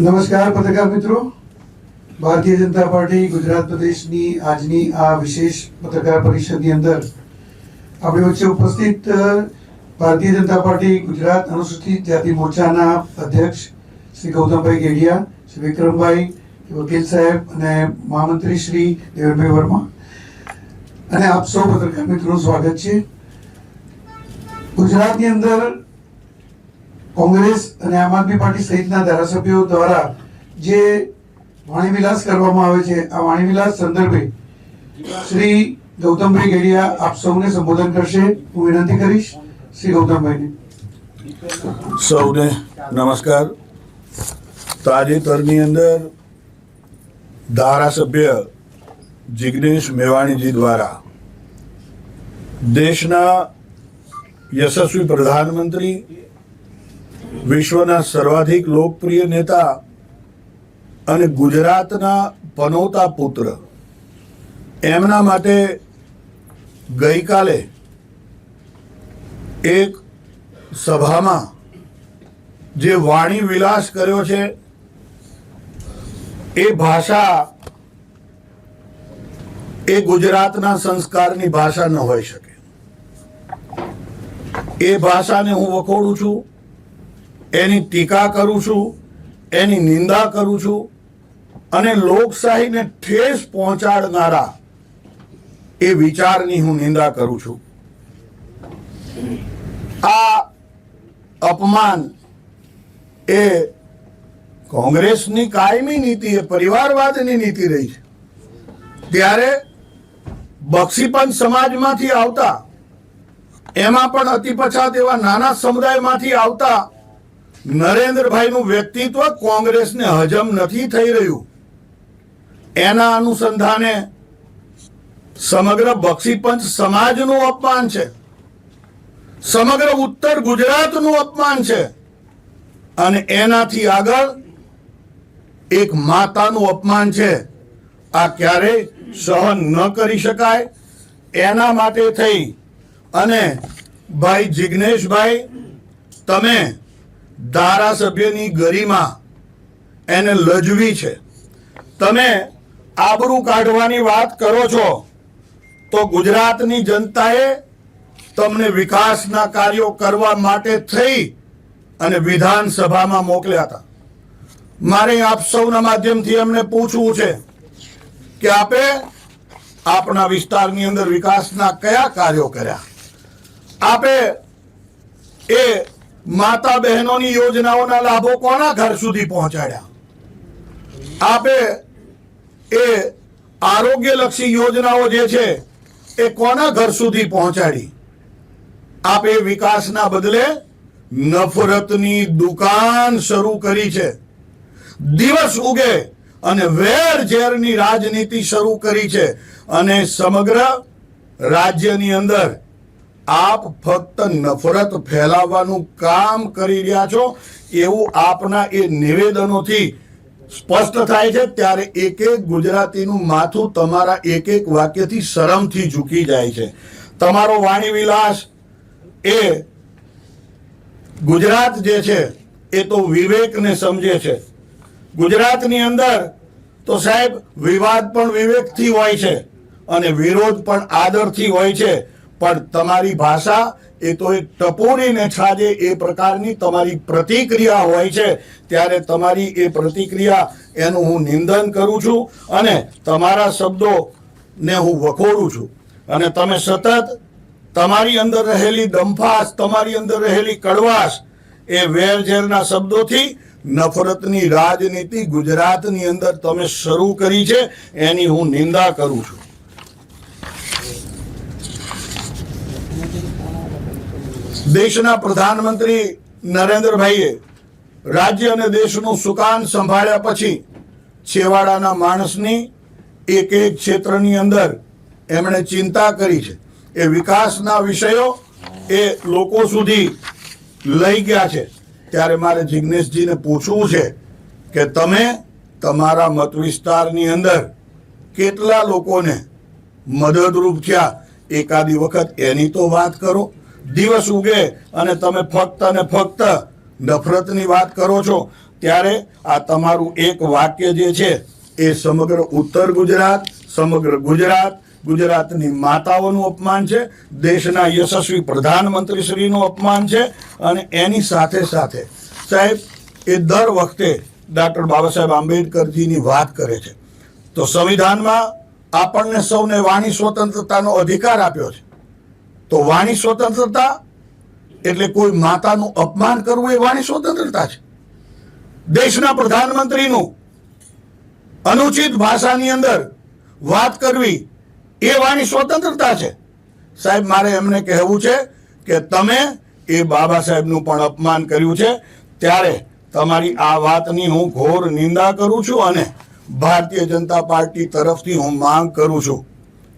નમસ્કાર પત્રકાર મિત્રો. ભારતીય જનતા પાર્ટી ગુજરાત પ્રદેશની આજની આ વિશેષ પત્રકાર પરિષદની અંદર આપણી વચ્ચે ઉપસ્થિત ભારતીય જનતા પાર્ટી ગુજરાત અનુસૂચિત જાતિ મોરચાના અધ્યક્ષ શ્રી ગૌતમભાઈ ગેડિયા, શ્રી વિક્રમભાઈ વકીલ સાહેબ અને મહામંત્રી શ્રી દેવરભાઈ વર્મા. અને આપ સૌ પત્રકાર મિત્રોનું સ્વાગત છે. ગુજરાતની અંદર કોંગ્રેસ અને આમ આદમી પાર્ટી સહિતના ધારાસભ્યો દ્વારા જે વાણીવિલાસ કરવામાં આવે છે, આ વાણીવિલાસ સંદર્ભે શ્રી ગૌતમભાઈ ગેડિયા આપ સૌને સંબોધન કરશે. હું વિનંતી કરીશ શ્રી ગૌતમભાઈને. સૌને નમસ્કાર. તાજેતરની અંદર ધારાસભ્ય જિગ્નેશ મેવાણીજી દ્વારા દેશના યશસ્વી પ્રધાનમંત્રી વિશ્વના સર્વાધિક લોકપ્રિય નેતા અને ગુજરાતના પનોતા પુત્ર. એમના માટે ગઈકાલે એક સભામાં જે વાણી વિલાસ કર્યો છે, એ ભાષા એ ગુજરાતના સંસ્કારની ભાષા ન હોઈ શકે. એ ભાષાને હું વખોડું છું. એની ટીકા કરું છું, એની નિંદા કરું છું અને લોકશાહીને ઠેસ પહોંચાડનારા એ વિચારની હું નિંદા કરું છું. આ અપમાન એ કોંગ્રેસની કાયમી નીતિ, એ પરિવારવાદની નીતિ રહી છે. ત્યારે બક્ષીપંચ સમાજમાંથી આવતા, એમાં પણ અતિ પછાત એવા નાના સમુદાયમાંથી આવતા નરેન્દ્રભાઈનું વ્યક્તિત્વ કોંગ્રેસને હજમ નથી થઈ રહ્યું. એના અનુસંધાને સમગ્ર બક્ષીપંચ સમાજનું અપમાન છે. સમગ્ર ઉત્તર ગુજરાતનું અપમાન છે. અને એનાથી આગળ એક માતાનું અપમાન છે. આ ક્યારેય સહન ન કરી શકાય. એના માટે થઈ. અને ભાઈ જિગ્નેશભાઈ, તમે ધારાસભ્યની ગરિમા એને લજવી છે. તમે આબરૂ કાઢવાની વાત કરો છો, તો ગુજરાતની જનતાએ તમને વિકાસના કાર્યો કરવા માટે થઈ અને વિધાનસભામાં મોકલ્યા હતા. મારે આપ સૌના માધ્યમથી એમને પૂછવું છે કે આપે આપણા વિસ્તારની અંદર વિકાસના કયા કાર્યો કર્યા? આપે એ માતા બહેનોની યોજનાઓના લાભો કોના ઘર સુધી પહોંચાડ્યા? આપે એ આરોગ્યલક્ષી યોજનાઓ જે છે, એ કોના ઘર સુધી પહોંચાડી? આપે વિકાસના બદલે નફરતની દુકાન શરૂ કરી છે. દિવસ ઉગે અને વેર ઝેરની રાજનીતિ શરૂ કરી છે અને સમગ્ર રાજ્યની અંદર આપ ફક્ત નફરત ફેલાવવાનું કામ કરી રહ્યા છો. એવું આપના એ નિવેદનોથી સ્પષ્ટ થાય છે. ત્યારે એક એક ગુજરાતીનું માથું તમારા એક એક વાક્યથી શરમથી ઝૂકી જાય છે. તમારો વાણી વિલાસ એ ગુજરાત જે છે, એ તો વિવેકને સમજે છે. ગુજરાતની અંદર તો સાહેબ, વિવાદ પણ વિવેકથી હોય છે અને વિરોધ પણ આદરથી હોય છે. પણ તમારી ભાષા એ તો એક ટપોરીને છાજે એ પ્રકારની તમારી પ્રતિક્રિયા હોય છે. ત્યારે તમારી એ પ્રતિક્રિયા એનું હું નિંદન કરું છું અને તમારા શબ્દોને હું વખોડું છું. અને તમે સતત તમારી અંદર રહેલી દંફાસ તમારી અંદર રહેલી કડવાશ એ વેરઝેરના શબ્દોથી નફરતની રાજનીતિ ગુજરાતની અંદર તમે શરૂ કરી છે. એની હું નિંદા કરું છું. દેશના પ્રધાનમંત્રી નરેન્દ્રભાઈએ રાજ્ય અને દેશનું સુકાન સંભાળ્યા પછી છેવાડાના માણસની એક એક ક્ષેત્રની અંદર એમણે ચિંતા કરી છે. એ વિકાસના વિષયો એ લોકો સુધી લઈ ગયા છે. ત્યારે મારે જિજ્ઞેશજીને પૂછવું છે કે તમે તમારા મત વિસ્તારની અંદર કેટલા લોકોને મદદરૂપ થયા? એકાદી વખત એની તો વાત કરો. દિવસ ઉગે અને તમે ફક્ત ને ફક્ત નફરતની વાત કરો છો, ત્યારે આ તમારું એક વાક્ય જે છે એ સમગ્ર ઉત્તર ગુજરાત, સમગ્ર ગુજરાત, ગુજરાતની માતાઓનું અપમાન છે, દેશના યશસ્વી પ્રધાનમંત્રીશ્રીનું અપમાન છે, અને એની સાથે સાથે સાહેબ, એ દર વખતે ડૉક્ટર બાબા સાહેબ આંબેડકરજીની વાત કરે છે. તો સંવિધાનમાં આપણને સૌને વાણી સ્વતંત્રતાનો અધિકાર આપ્યો છે. તો વાણી સ્વતંત્રતા એટલે કોઈ માતાનું અપમાન કરવું એ વાણી સ્વતંત્રતા છે. દેશના પ્રધાનમંત્રીનું અનુચિત ભાષાની અંદર વાત કરવી એ વાણી સ્વતંત્રતા છે. સાહેબ, મારે એમને કહેવું છે કે તમે એ બાબા સાહેબનું પણ અપમાન કર્યું છે. ત્યારે તમારી આ વાતની હું ઘોર નિંદા કરું છું અને ભારતીય જનતા પાર્ટી તરફથી હું માંગ કરું છું.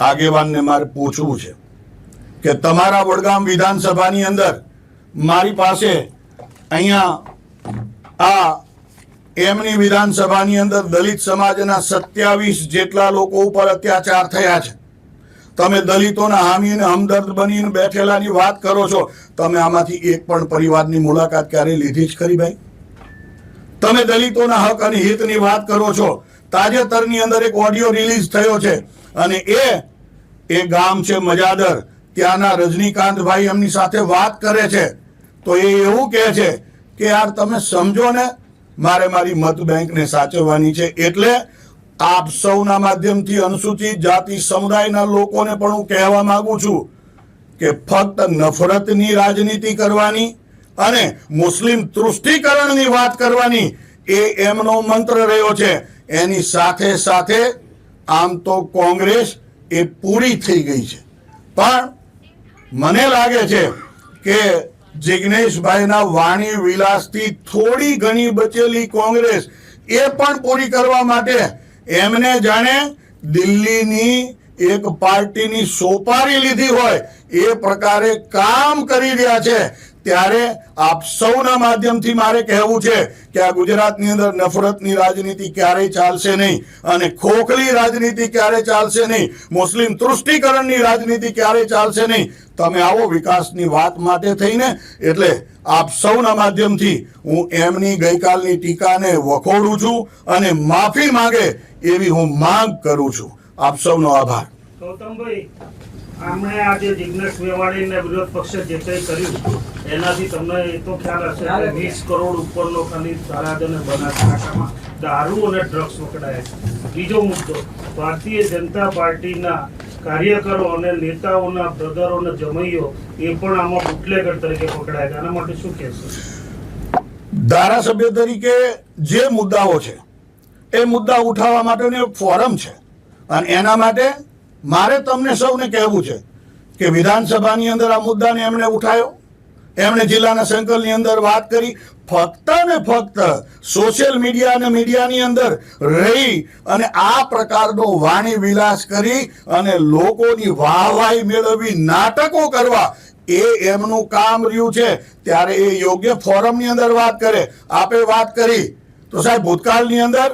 આગેવાનને મારે પૂછવું છે કે તમારા વડગામ વિધાનસભાની અંદર મારી પાસે અહીંયા આ એમની વિધાનસભાની અંદર દલિત સમાજના સત્યાવીસ જેટલા લોકો ઉપર અત્યાચાર થયા છે. તમે દલિતોના હામી અને હમદર્દ બનીને બેઠેલાની વાત કરો છો. તમે આમાંથી એક પણ પરિવારની મુલાકાત ક્યારે લીધી જ ખરી ભાઈ? તમે દલિતોના હક અને હિતની વાત કરો છો. તાજેતરની અંદર એક ઓડિયો રિલીઝ થયો છે અને એ એ ગામ છે મજાદર. ત્યાંના રજનીકાંતભાઈ એમની સાથે વાત કરે છે. તો એ એવું કહે છે કે, યાર, તમે સમજો ને, મારે મારી મત બેંકને સાચવવાની છે. એટલે આપ સૌના માધ્યમથી અનુસૂચિત જાતિ સમુદાયના લોકોને પણ હું કહેવા માંગુ છું કે ફક્ત નફરતની રાજનીતિ કરવાની અને મુસ્લિમ તૃષ્ટિકરણની વાત કરવાની એ એમનો મંત્ર રહ્યો છે. એની સાથે સાથે આમ તો કોંગ્રેસ એ પૂરી થઈ ગઈ છે. પણ મને લાગે છે કે જિજ્ઞેશભાઈના વાણી વિલાસથી થોડી ઘણી બચેલી કોંગ્રેસ એ પણ પૂરી કરવા માટે એમને જાણે દિલ્હીની એક પાર્ટીની સોપારી લીધી હોય એ પ્રકારે કામ કરી રહ્યા છે. ત્યારે આપ સૌના માધ્યમથી મારે કહેવું છે કે આ ગુજરાતની અંદર નફરતની રાજનીતિ ક્યારેય ચાલશે નહીં અને ખોખલી રાજનીતિ ક્યારેય ચાલશે નહીં, મુસ્લિમ તૃષ્ટિકરણની રાજનીતિ ક્યારેય ચાલશે નહીં. તમે આવો વિકાસની વાત માટે થઈને, એટલે આપ સૌના માધ્યમથી હું એમની ગઈકાલની ટીકાને વખોડું છું અને માફી માંગે એવી હું માંગ કરું છું. આપ સૌનો આભાર. ગૌતમભાઈ, આમણે આજે જિજ્ઞેશ મેવાણીને વિરોધ પક્ષે જે કંઈ કર્યું એનાથી તમને એ તો ખ્યાલ હશે કે વીસ કરોડ ઉપરનો ખાલી થરાદ અને બનાસકાંઠામાં દારૂ અને ડ્રગ્સ પકડાયા છે. બીજો મુદ્દો, ભારતીય જનતા પાર્ટીના કાર્યકરો અને નેતાઓના બ્રધરો અને જમૈયો એ પણ આમાં બુટલેગર તરીકે પકડાયા છે. આના માટે શું કહેશો? ધારાસભ્ય તરીકે જે મુદ્દાઓ છે, એ મુદ્દા ઉઠાવવા માટેનું એક ફોરમ છે. અને એના માટે મારે તમને સૌને કહેવું છે કે વિધાનસભાની અંદર આ મુદ્દાને એમણે ઉઠાવ્યો એમણે જિલ્લાના સંકલની અંદર વાત કરી, ફક્ત ને ફક્ત સોશિયલ મીડિયા અને મીડિયાની અંદર રહી અને આ પ્રકારનો વાણી વિલાસ કરી અને લોકોની વાહવાહી મેળવવી નાટકો કરવા, એ એમનું કામ રહ્યું છે. ત્યારે એ યોગ્ય ફોરમની અંદર વાત કરે. આપે વાત કરી. તો સાહેબ, ભૂતકાળની અંદર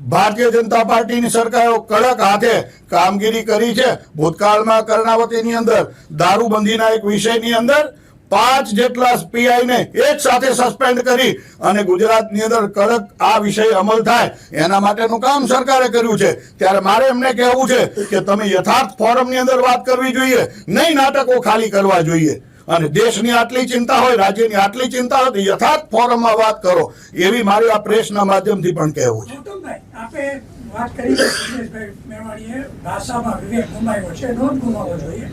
ભારતીય જનતા પાર્ટીની સરકારો કડક હાથે કામગીરી કરી છે. ભૂતકાળમાં કર્ણાવતીની અંદર દારૂબંધીના એક વિષયની અંદર પાંચ જેટલા પીઆઈને એક સાથે સસ્પેન્ડ કરી અને ગુજરાતની અંદર કડક આ વિષય અમલ થાય, એના માટેનું કામ સરકારે કર્યું છે. ત્યારે મારે એમને કહેવું છે કે તમે યથાર્થ ફોરમની અંદર વાત કરવી જોઈએ, નહીં નાટકો ખાલી કરવા જોઈએ. અને દેશની આટલી ચિંતા હોય, રાજ્યની આટલી ચિંતા હોય યથાર્થ ફોરમમાં વાત કરો. એવી મારી આ પ્રેસના માધ્યમથી પણ કહેવું છે. વાત કરી ભાષામાં વિવેક ગુમાવ્યો છે, નોંધ ગુમાવવો જોઈએ.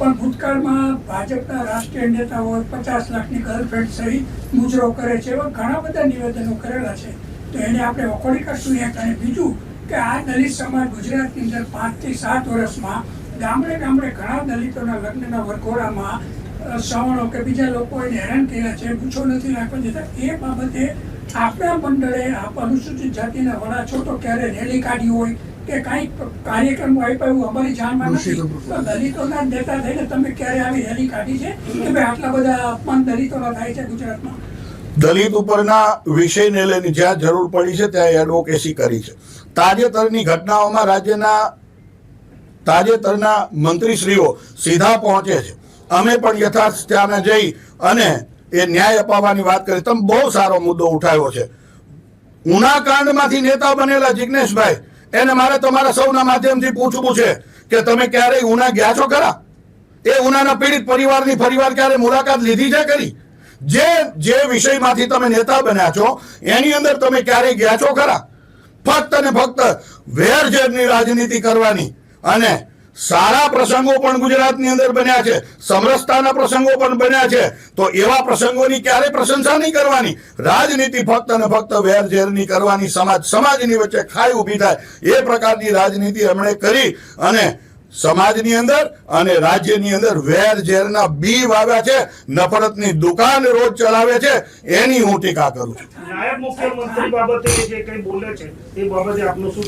પણ ભૂતકાળમાં ભાજપના રાષ્ટ્રીય નેતાઓ પચાસ લાખની ગર્લફ્રેન્ડ સહિત મુજરો કરે છે એવા ઘણા બધા નિવેદનો કરેલા છે. તો એને આપણે વખોડી કરશું એક અને બીજું કે આ દલિત સમાજ ગુજરાતની અંદર પાંચથી સાત વર્ષમાં ગામડે ગામડે ઘણા દલિતોના લગ્નના વરઘોડામાં શ્રવણો કે બીજા લોકો એને હેરાન કર્યા છે પૂછો નથી રાખવા જતા એ બાબતે આપણા મંડળે આપ અનુસૂચિત જાતિના વડા છો તો ક્યારે રેલી કાઢી હોય કે કાંઈ કાર્યક્રમ આપ્યો એવું અમારી જાણમાં નથી. તો દલિતોના નેતા થઈને તમે ક્યારે આવી રેલી કાઢી છે? કે ભાઈ આટલા બધા અપમાન દલિતોના થાય છે ગુજરાતમાં? દલિત ઉપરના વિષયને લઈને જ્યાં જરૂર પડી છે ત્યાં એડવોકેસી કરી છે. તાજેતરની ઘટનાઓમાં રાજ્યના તાજેતરના મંત્રીશ્રીઓ સીધા પહોંચે છે. અમે પણ યથાર્થ ત્યાં જઈ અને એ ન્યાય અપાવવાની વાત કરી. તમે બહુ સારો મુદ્દો ઉઠાવ્યો છે. ઉના કાંડમાંથી નેતા બનેલા જિજ્ઞેશભાઈ એને મારે તમારા સૌના માધ્યમથી પૂછવું છે કે તમે ક્યારેય ઉના ગયા છો ખરા? એ ઉનાના પીડિત પરિવારની ફરીવાર ક્યારે મુલાકાત લીધી છે કરી જે જે વિષયમાંથી તમે નેતા બન્યા છો, એની અંદર તમે ક્યારેય ગયા છો ખરા? ફક્ત ને ફક્ત વેરઝેરની રાજનીતિ કરવાની અને સારા પ્રસંગો પણ ગુજરાતની અંદર બન્યા છે સમરસતાના પ્રસંગો પણ બન્યા છે. તો એવા પ્રસંગોની ક્યારે પ્રશંસા નહીં કરવાની? રાજનીતિ ફક્ત અને ફક્ત વેરઝેરની કરવાની સમાજ સમાજની વચ્ચે ખાઈ ઊભી થાય. એ પ્રકારની રાજનીતિ એમણે કરી અને સમાજની અંદર અને રાજ્યની અંદર વેર ઝેરના બી વાવ્યા છે નફરતની દુકાન રોજ ચલાવે છે એની હું ટીકા કરું છું. નાયબ મુખ્યમંત્રી બાબતે જે કંઈ બોલે છે એ બાબતે આપનું શું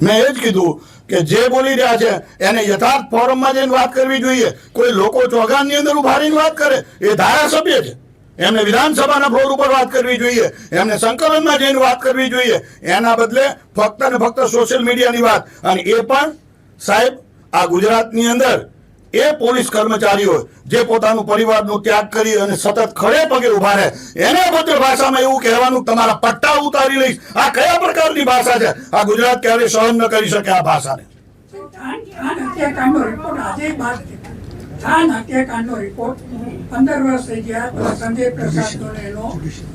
મેં એ જ કીધું કે જે બોલી રહ્યા છે, એને યથાર્થ ફોરમમાં જઈને વાત કરવી જોઈએ. કોઈ લોકો ચોગાનની અંદર ઉભારીને વાત કરે, એ ધારાસભ્ય છે. એમને વિધાનસભાના ફ્લોર ઉપર વાત કરવી જોઈએ. એમને સંકલનમાં જઈને વાત કરવી જોઈએ. એના બદલે ફક્ત ને ફક્ત સોશિયલ મીડિયાની વાત. અને એ પણ સાહેબ, આ ગુજરાતની અંદર એ પોલીસ કર્મચારીઓ જે પોતાનું પરિવારનો ત્યાગ કરી અને સતત ખડે પગે ઊભા રહે, એને બદલે ભાષામાં એવું કહેવાનું તમારા પટ્ટા ઉતારી લઈશ. આ કયા પ્રકારની ભાષા છે? આ ગુજરાત ક્યારે સહન ન કરી શકે આ ભાષાને? પંદર વર્ષ થઈ ગયા સંજય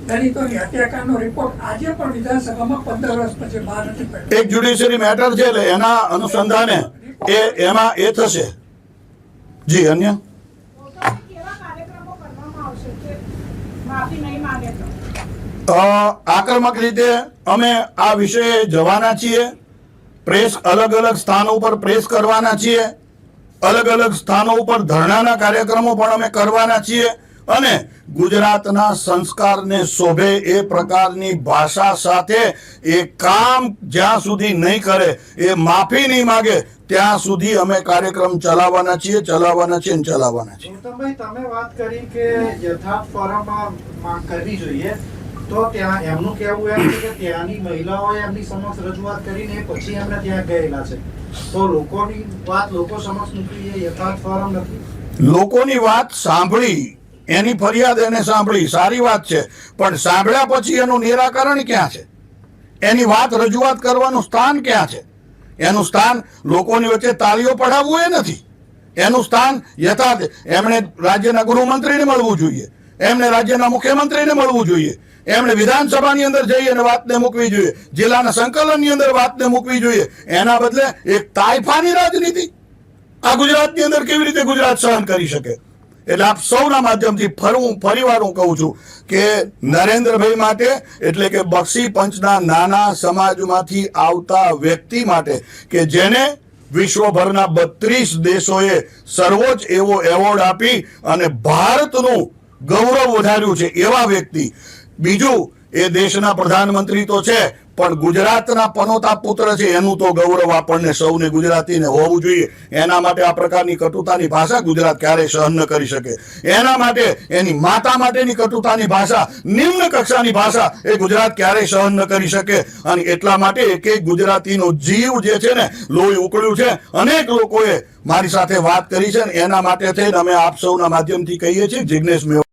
દલિતોની હત્યાકાંડનો રિપોર્ટ આજે પણ વિધાનસભામાં પંદર વર્ષ એક જ્યુડિશિયરી મેટર છે એના અનુસંધાને એ એમાં એ થશે. જી, અન્ય? આક્રમક રીતે અમે આ વિષયે જવાના છીએ. પ્રેસ અલગ અલગ સ્થાનો ઉપર પ્રેસ કરવાના છીએ. અલગ અલગ સ્થાનો ઉપર ધરણાના કાર્યક્રમો પણ અમે કરવાના છીએ. અને ગુજરાતના સંસ્કારને શોભે એ પ્રકારની ભાષા સાથે એ કામ જ્યાં સુધી નહીં કરે એ માફી નહીં માગે ત્યાં સુધી અમે કાર્યક્રમ ચલાવવાના છીએ ચલાવવાના છીએ ચલાવવાના છીએ. તમે વાત કરી કે યથાર્થ ફોરમમાં કરવી જોઈએ તો ત્યાં એમનું કહેવું એમ છે કે ત્યાંની મહિલાઓએ એમની સમક્ષ રજૂઆત કરીને પછી એમને ત્યાં ગયેલા છે. તો લોકોની વાત લોકો સમક્ષ મૂકવી એ યથાર્થ ફોરમ નથી. લોકોની વાત સાંભળી એની ફરિયાદ એને સાંભળી. સારી વાત છે. પણ સાંભળ્યા પછી એનું નિરાકરણ ક્યાં છે? એની વાત રજૂઆત કરવાનું સ્થાન ક્યાં છે? એનું સ્થાન લોકોની વચ્ચે તાળીઓ પડાવવું એ નથી. એનું સ્થાન યથાર્થ એમણે રાજ્યના ગૃહમંત્રીને મળવું જોઈએ. એમણે રાજ્યના મુખ્યમંત્રીને મળવું જોઈએ. એમણે વિધાનસભાની અંદર જઈ અને વાતને મૂકવી જોઈએ. જિલ્લાના સંકલનની અંદર વાતને મૂકવી જોઈએ. એના બદલે એક તાઇફાની રાજનીતિ આ ગુજરાતની અંદર કેવી રીતે ગુજરાત સહન કરી શકે? એટલે આપ સૌના માધ્યમથી ફરવું ફરીવાર હું કહું છું કે નરેન્દ્રભાઈ માટે, એટલે કે બક્ષી પંચના નાના સમાજમાંથી આવતા વ્યક્તિ માટે, કે જેને વિશ્વભરના બત્રીસ દેશોએ સર્વોચ્ચ એવો એવોર્ડ આપી અને ભારતનું ગૌરવ વધાર્યું છે એવા વ્યક્તિ. બીજું, એ દેશના પ્રધાનમંત્રી તો છે પણ ગુજરાતના પનોતા પુત્ર છે, એનું તો ગૌરવ આપણને સૌને ગુજરાતીને હોવું જોઈએ. એના માટે આ પ્રકારની કટુતાની ભાષા ગુજરાત ક્યારેય સહન ન કરી શકે. એના માટે એની માતા માટેની કટુતાની ભાષા, નિમ્ન કક્ષાની ભાષા એ ગુજરાત ક્યારેય સહન ન કરી શકે. અને એટલા માટે એક એક ગુજરાતીનો જીવ જે છે ને, લોહી ઉકળ્યું છે. અનેક લોકોએ મારી સાથે વાત કરી છે ને, એના માટે થઈને અમે આપ સૌના માધ્યમથી કહીએ છીએ. જિજ્ઞેશ મેવા